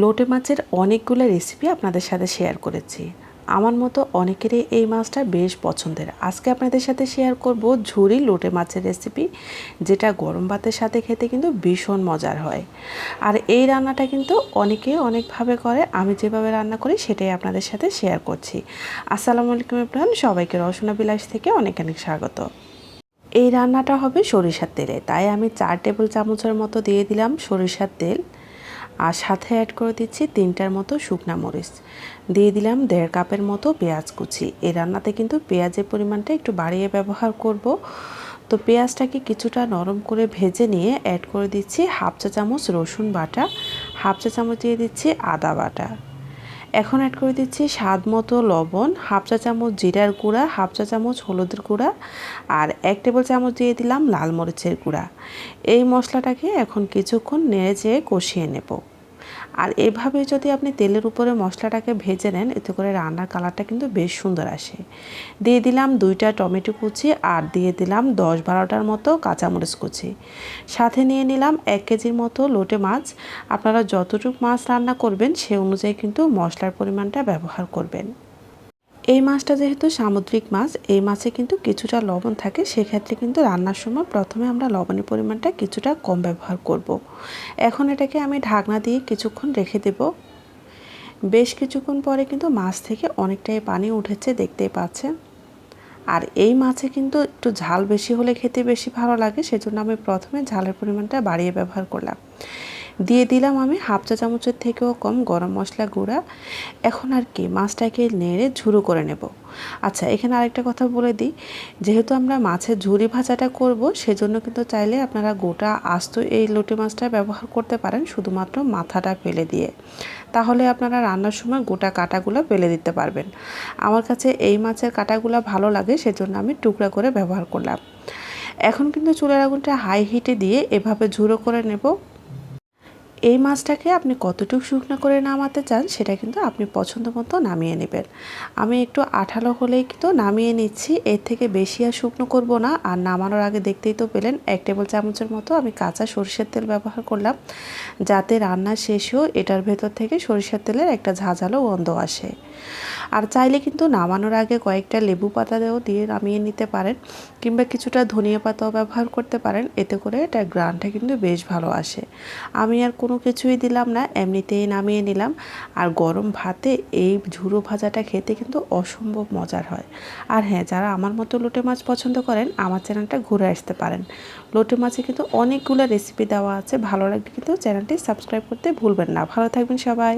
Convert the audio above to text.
লোটে মাছের অনেকগুলো রেসিপি আপনাদের সাথে শেয়ার করেছি। আমার মতো অনেকেরই এই মাছটা বেশ পছন্দের। আজকে আপনাদের সাথে শেয়ার করব ঝুরি লোটে মাছের রেসিপি যেটা গরম ভাতের সাথে খেতে কিন্তু ভীষণ মজার হয়। আর এই রান্নাটা কিন্তু অনেকে অনেকভাবে করে, আমি যেভাবে রান্না করি সেটাই আপনাদের সাথে শেয়ার করছি। আসসালামু আলাইকুম ইব্রাহিম সবাইকে রসনা বিলাস থেকে অনেক অনেক স্বাগত। এই রান্নাটা হবে সরিষার তেলে, তাই আমি চার টেবিল চামচের মতো দিয়ে দিলাম সরিষার তেল। আর সাথে অ্যাড করে দিচ্ছি তিনটার মতো শুকনা মরিচ। দিয়ে দিলাম দেড় কাপের মতো পেঁয়াজ কুচি। এ রান্নাতে কিন্তু পেঁয়াজের পরিমাণটা একটু বাড়িয়ে ব্যবহার করব। তো পেঁয়াজটাকে কিছুটা নরম করে ভেজে নিয়ে অ্যাড করে দিচ্ছি হাফ চা চামচ রসুন বাটা, হাফ চা চামচ দিয়ে দিচ্ছি আদা বাটা। এখন অ্যাড করে দিচ্ছি স্বাদ মতো লবণ, হাফ চা চামচ জিরার গুঁড়া, হাফ চা চামচ হলুদের গুঁড়া আর এক টেবিল চামচ দিয়ে দিলাম লাল মরিচের গুঁড়া। এই মশলাটাকে এখন কিছুক্ষণ নেড়ে চেয়ে কষিয়ে নেব। আর এভাবে যদি আপনি তেলের উপরে মশলাটাকে ভেজে নেন, এতে করে রান্নার কালারটা কিন্তু বেশ সুন্দর আসে। দিয়ে দিলাম দুইটা টমেটো কুচি আর দিয়ে দিলাম দশ বারোটার মতো কাঁচামরিচ কুচি। সাথে নিয়ে নিলাম এক কেজির মতো লোটে মাছ। আপনারা যতটুকু মাছ রান্না করবেন, সে অনুযায়ী কিন্তু মশলার পরিমাণটা ব্যবহার করবেন। এই মাছটা যেহেতু সামুদ্রিক মাছ, এই মাছে কিন্তু কিছুটা লবণ থাকে। সেক্ষেত্রে কিন্তু রান্নার সময় প্রথমে আমরা লবণের পরিমাণটা কিছুটা কম ব্যবহার করব। এখন এটাকে আমি ঢাকনা দিয়ে কিছুক্ষণ রেখে দেব। বেশ কিছুক্ষণ পরে কিন্তু মাছ থেকে অনেকটাই পানি উঠেছে, দেখতেই পাচ্ছেন। আর এই মাছে কিন্তু একটু ঝাল বেশি হলে খেতে বেশি ভালো লাগে, সেজন্য আমি প্রথমে ঝালের পরিমাণটা বাড়িয়ে ব্যবহার করলাম। দিয়ে দিলাম আমি হাফ চা চামচের থেকেও কম গরম মশলা গুঁড়া। এখন আর কি, মাছটাকে নেড়ে ঝুরো করে নেব। আচ্ছা এখানে আরেকটা কথা বলে দিই। যেহেতু আমরা মাছের ঝুরি ভাজাটা করব, সেজন্য কিন্তু চাইলে আপনারা গোটা আস্ত এই লুটি মাছটা ব্যবহার করতে পারেন, শুধুমাত্র মাথাটা ফেলে দিয়ে। তাহলে আপনারা রান্নার সময় গোটা কাটাগুলো ফেলে দিতে পারবেন। আমার কাছে এই মাছের কাটাগুলো ভালো লাগে, সেজন্য আমি টুকরা করে ব্যবহার করলাম। এখন কিন্তু চুলের আগুনটা হাই হিটে দিয়ে এভাবে ঝুরো করে নেব। এই মাছটাকে আপনি কতটুকু শুকনো করে নামাতে চান সেটা কিন্তু আপনি পছন্দ মতো নামিয়ে নেবেন। আমি একটু আঠালো হলেই কিন্তু নামিয়ে নিচ্ছি। এর থেকে বেশি আর শুকনো করব না। আর নামানোর আগে দেখতেই তো পেলেন, এক টেবিল চামচের মতো আমি কাঁচা সরিষার তেল ব্যবহার করলাম। যাতে রান্না শেষেও এটার ভেতর থেকে সরিষার তেলের একটা ঝাঁঝালো গন্ধ আসে। আর চাইলে কিন্তু নামানোর আগে কয়েকটা লেবু পাতাও দিয়ে নামিয়ে নিতে পারেন কিংবা কিছুটা ধনিয়া পাতাও ব্যবহার করতে পারেন। এতে করে এটা গ্রানটা কিন্তু বেশ ভালো আসে। আমি আর কোনো কিছুই দিলাম না, এমনিতেই নামিয়ে নিলাম। আর গরম ভাতে এই ঝুরো ভাজাটা খেতে কিন্তু অসম্ভব মজার হয়। আর হ্যাঁ যারা আমার মতো লোটে মাছ পছন্দ করেন, আমার চ্যানেলটা ঘুরে আসতে পারেন। লোটে মাছে কিন্তু অনেকগুলো রেসিপি দেওয়া আছে, ভালো লাগলে কিন্তু চ্যানেলটি সাবস্ক্রাইব করতে ভুলবেন না। ভালো থাকবেন সবাই।